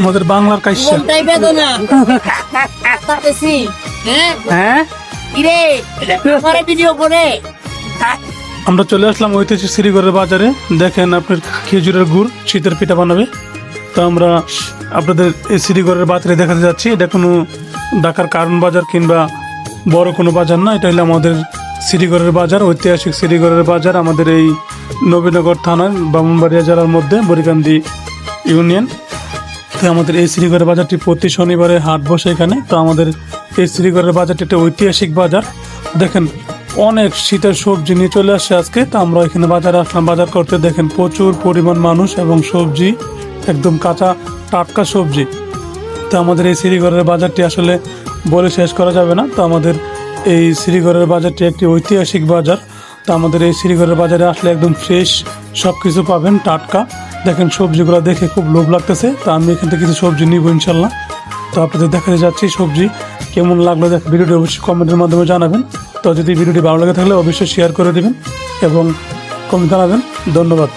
আমাদের বাংলার কাইসা। হ্যাঁ? হ্যাঁ? আমরা চলে আসলাম ঐতিহাসিক শ্রীগড়ের বাজারে। দেখেন আপনার খেজুরের গুড় শীতের পিঠা বানাবে। তো আমরা আপনাদের এই শ্রীগড়ের বাজারে দেখাতে যাচ্ছি। এটা কোনো ঢাকার কারণ বাজার কিংবা বড় কোনো বাজার না। এটা হলো আমাদের শ্রীগড়ের বাজার ঐতিহাসিক শ্রীগড়ের বাজার। আমাদের এই নবীনগর থানার ব্রাহ্মণবাড়িয়া জেলার মধ্যে বরিকান্দি ইউনিয়ন। তো আমাদের এই শ্রীগড়ের বাজারটি প্রতি শনিবারে হাট বসে এখানে। তো আমাদের এই শ্রীগড়ের বাজারটি একটা ঐতিহাসিক বাজার। দেখেন, অনেক শীতের সবজি নিয়ে চলে আসছে আজকে। তো আমরা এখানে বাজারে আসলাম। বাজার করতে দেখেন প্রচুর পরিমাণ মানুষ এবং সবজি, একদম কাঁচা টাটকা সবজি। তো আমাদের এই শ্রীগড়ের বাজারটি আসলে বলে শেষ করা যাবে না। তো আমাদের এই শ্রীগড়ের বাজারটি একটি ঐতিহাসিক বাজার। তো আমাদের এই শ্রীগড়ের বাজারে আসলে একদম ফ্রেশ সব কিছু পাবেন, টাটকা। দেখেন সবজিগুলো দেখে খুব লোভ লাগতেছে, তা আমি এখান থেকে কিছু সবজি নিব ইনশাল্লাহ তো আপনাদের দেখাতে যাচ্ছি সবজি, কেমন লাগল দেখ ভিডিওটি অবশ্যই কমেন্টের মাধ্যমে জানাবেন। তো যদি ভিডিওটি ভালো লাগে থাকলে অবশ্যই শেয়ার করে দেবেন এবং কমেন্ট জানাবেন। ধন্যবাদ।